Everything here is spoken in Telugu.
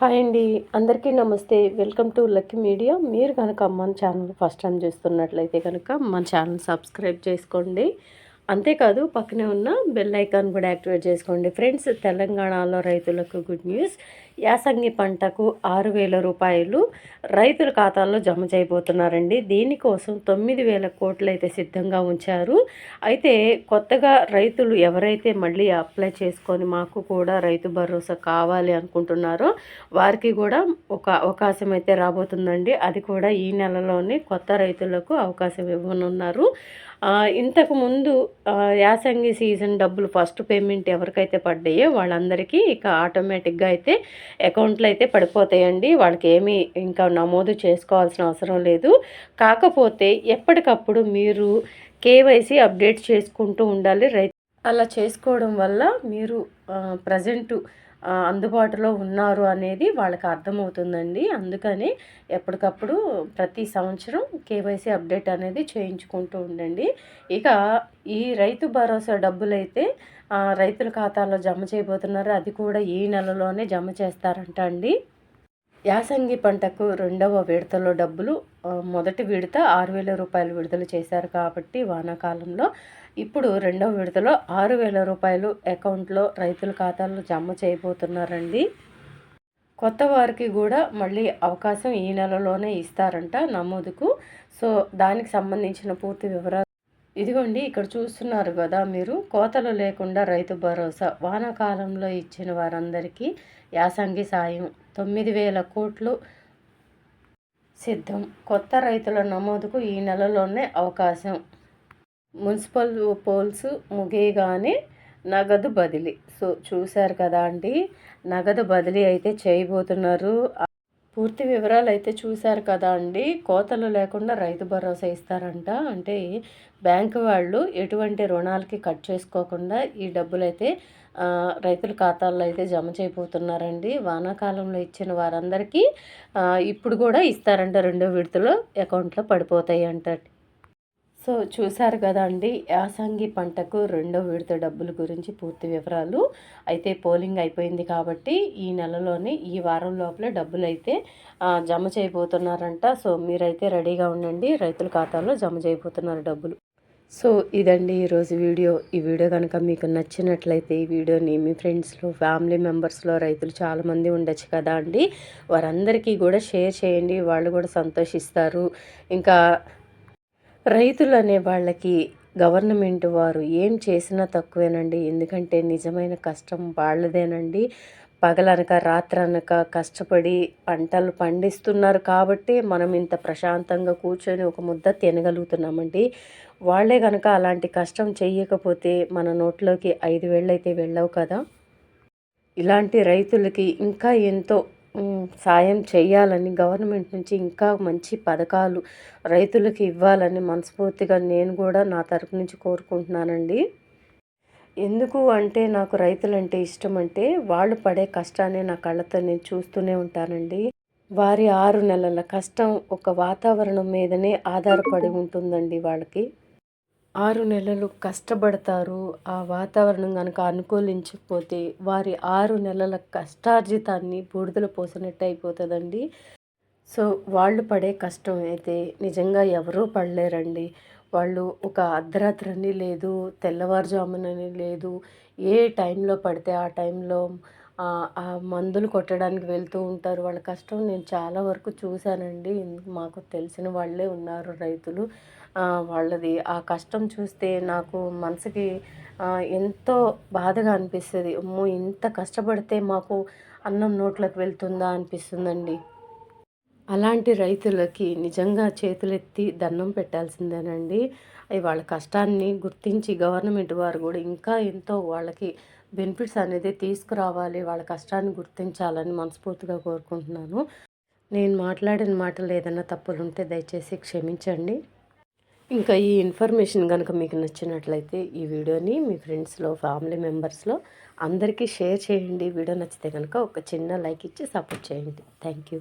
హాయ్ అండి. అందరికీ నమస్తే. Welcome to Lucky Media. మీరు కనుక మన ఛానల్ ఫస్ట్ టైం చూస్తున్నట్లయితే కనుక మన ఛానల్ సబ్స్క్రైబ్ చేసుకోండి. అంతేకాదు పక్కనే ఉన్న బెల్ ఐకాన్ కూడా యాక్టివేట్ చేసుకోండి. ఫ్రెండ్స్ తెలంగాణలో రైతులకు గుడ్ న్యూస్. యాసంగి పంటకు ఆరు వేల రూపాయలు రైతుల ఖాతాల్లో జమ చేయబోతున్నారండి. దీనికోసం తొమ్మిది వేల కోట్లు అయితే సిద్ధంగా ఉంచారు. అయితే కొత్తగా రైతులు ఎవరైతే మళ్ళీ అప్లై చేసుకొని మాకు కూడా రైతు భరోసా కావాలి అనుకుంటున్నారో వారికి కూడా ఒక అవకాశం అయితే రాబోతుందండి. అది కూడా ఈ నెలలోనే కొత్త రైతులకు అవకాశం ఇవ్వనున్నారు. ఇంతకుముందు యాసంగి సీజన్ డబ్బులు ఫస్ట్ పేమెంట్ ఎవరికైతే పడ్డాయో వాళ్ళందరికీ ఇక ఆటోమేటిక్గా అయితే అకౌంట్లో అయితే పడిపోతాయండి. వాళ్ళకి ఏమీ ఇంకా నమోదు చేసుకోవాల్సిన అవసరం లేదు. కాకపోతే ఎప్పటికప్పుడు మీరు కేవైసీ అప్డేట్ చేసుకుంటూ ఉండాలి. రైతు అలా చేసుకోవడం వల్ల మీరు ప్రజెంటు అందుబాటులో ఉన్నారు అనేది వాళ్ళకి అర్థమవుతుందండి. అందుకని ఎప్పటికప్పుడు ప్రతి సంవత్సరం కేవైసీ అప్డేట్ అనేది చేయించుకుంటూ ఉండండి. ఇక ఈ రైతు భరోసా డబ్బులైతే రైతుల ఖాతాలో జమ చేయబోతున్నారు. అది కూడా ఈ నెలలోనే జమ చేస్తారంట అండి. యాసంగి పంటకు రెండవ విడతలో డబ్బులు మొదటి విడత ఆరు వేల రూపాయలు విడుదల చేశారు కాబట్టి వానాకాలంలో. ఇప్పుడు రెండవ విడతలో ఆరు వేల రూపాయలు అకౌంట్లో రైతుల ఖాతాల్లో జమ చేయబోతున్నారండి. కొత్త వారికి కూడా మళ్ళీ అవకాశం ఈ నెలలోనే ఇస్తారంట నమోదుకు. సో దానికి సంబంధించిన పూర్తి వివరాలు ఇదిగోండి ఇక్కడ చూస్తున్నారు కదా మీరు. కోతలు లేకుండా రైతు భరోసా. వానాకాలంలో ఇచ్చిన వారందరికీ యాసంగి సాయం. తొమ్మిది వేల కోట్లు సిద్ధం. కొత్త రైతుల నమోదుకు ఈ నెలలోనే అవకాశం. మున్సిపల్ పోల్స్ ముగియగానే నగదు బదిలీ. సో చూశారు కదా అండి నగదు బదిలీ అయితే చేయబోతున్నారు. పూర్తి వివరాలు అయితే చూశారు కదా అండి కోతలు లేకుండా రైతు భరోసా ఇస్తారంట. అంటే బ్యాంకు వాళ్ళు ఎటువంటి రుణాలకి కట్ చేసుకోకుండా ఈ డబ్బులు అయితే రైతుల ఖాతాల్లో అయితే జమ చేయబోతున్నారండి. వానాకాలంలో ఇచ్చిన వారందరికీ ఇప్పుడు కూడా ఇస్తారంట రెండో విడతలో అకౌంట్లో పడిపోతాయి అంట సో చూశారు కదా అండి యాసంగి పంటకు రెండో విడత డబ్బుల గురించి పూర్తి వివరాలు. అయితే పోలింగ్ అయిపోయింది కాబట్టి ఈ నెలలోనే ఈ వారం లోపల డబ్బులు అయితే జమ చేయబోతున్నారంట. సో మీరైతే రెడీగా ఉండండి రైతుల ఖాతాలో జమ చేయబోతున్నారు డబ్బులు. సో ఇదండి ఈరోజు వీడియో. ఈ వీడియో కనుక మీకు నచ్చినట్లయితే ఈ వీడియోని మీ ఫ్రెండ్స్లో ఫ్యామిలీ మెంబర్స్లో రైతులు చాలామంది ఉండొచ్చు కదా అండి. వారందరికీ కూడా షేర్ చేయండి వాళ్ళు కూడా సంతోషిస్తారు. ఇంకా రైతులు అనే వాళ్ళకి గవర్నమెంట్ వారు ఏం చేసినా తక్కువేనండి. ఎందుకంటే నిజమైన కష్టం వాళ్ళదేనండి. పగలనక రాత్రనక కష్టపడి పంటలు పండిస్తున్నారు కాబట్టి మనం ఇంత ప్రశాంతంగా కూర్చొని ఒక ముద్ద తినగలుగుతున్నామండి. వాళ్ళే కనుక అలాంటి కష్టం చెయ్యకపోతే మన నోట్లోకి ఐదు వేళ్ళైతే వెళ్ళవు కదా. ఇలాంటి రైతులకి ఇంకా ఎంతో సాయం చేయాలని గవర్నమెంట్ నుంచి ఇంకా మంచి పథకాలు రైతులకు ఇవ్వాలని మనస్ఫూర్తిగా నేను కూడా నా తరపు నుంచి కోరుకుంటున్నానండి. ఎందుకు అంటే నాకు రైతులంటే ఇష్టం అంటే వాళ్ళు పడే కష్టాన్ని నా కళ్ళతో నేను చూస్తూనే ఉంటానండి. వారి ఆరు నెలల కష్టం ఒక వాతావరణం మీదనే ఆధారపడి ఉంటుందండి వాళ్ళకి. ఆరు నెలలు కష్టపడతారు. ఆ వాతావరణం కనుక అనుకూలించకపోతే వారి ఆరు నెలల కష్టార్జితాన్ని బూడిదలు పోసినట్టు అయిపోతుందండి సో వాళ్ళు పడే కష్టం అయితే నిజంగా ఎవరూ పడలేరండి. వాళ్ళు ఒక అర్ధరాత్రని లేదు తెల్లవారుజామునని లేదు. ఏ టైంలో పడితే ఆ టైంలో ఆ మందులు కొట్టడానికి వెళ్తూ ఉంటారు. వాళ్ళ కష్టం నేను చాలా వరకు చూశానండి. మాకు తెలిసిన వాళ్ళే ఉన్నారు రైతులు. వాళ్ళది ఆ కష్టం చూస్తే నాకు మనసుకి ఎంతో బాధగా అనిపిస్తుంది. అమ్మో ఇంత కష్టపడితే మాకు అన్నం నోట్లోకి వెళ్తుందా? అనిపిస్తుందండి. అలాంటి రైతులకి నిజంగా చేతులెత్తి దండం పెట్టాల్సిందేనండి. వాళ్ళ కష్టాన్ని గుర్తించి గవర్నమెంట్ వారు కూడా ఇంకా ఎంతో వాళ్ళకి బెనిఫిట్స్ అనేది తీసుకురావాలి వాళ్ళ కష్టాన్ని గుర్తించాలని మనస్ఫూర్తిగా కోరుకుంటున్నాను. నేను మాట్లాడిన మాటలు ఏదైనా తప్పులు ఉంటే దయచేసి క్షమించండి. ఇంకా ఈ ఇన్ఫర్మేషన్ కనుక మీకు నచ్చినట్లయితే ఈ వీడియోని మీ ఫ్రెండ్స్లో ఫ్యామిలీ మెంబర్స్లో అందరికీ షేర్ చేయండి. వీడియో నచ్చితే కనుక ఒక చిన్న లైక్ ఇచ్చి సపోర్ట్ చేయండి. Thank you.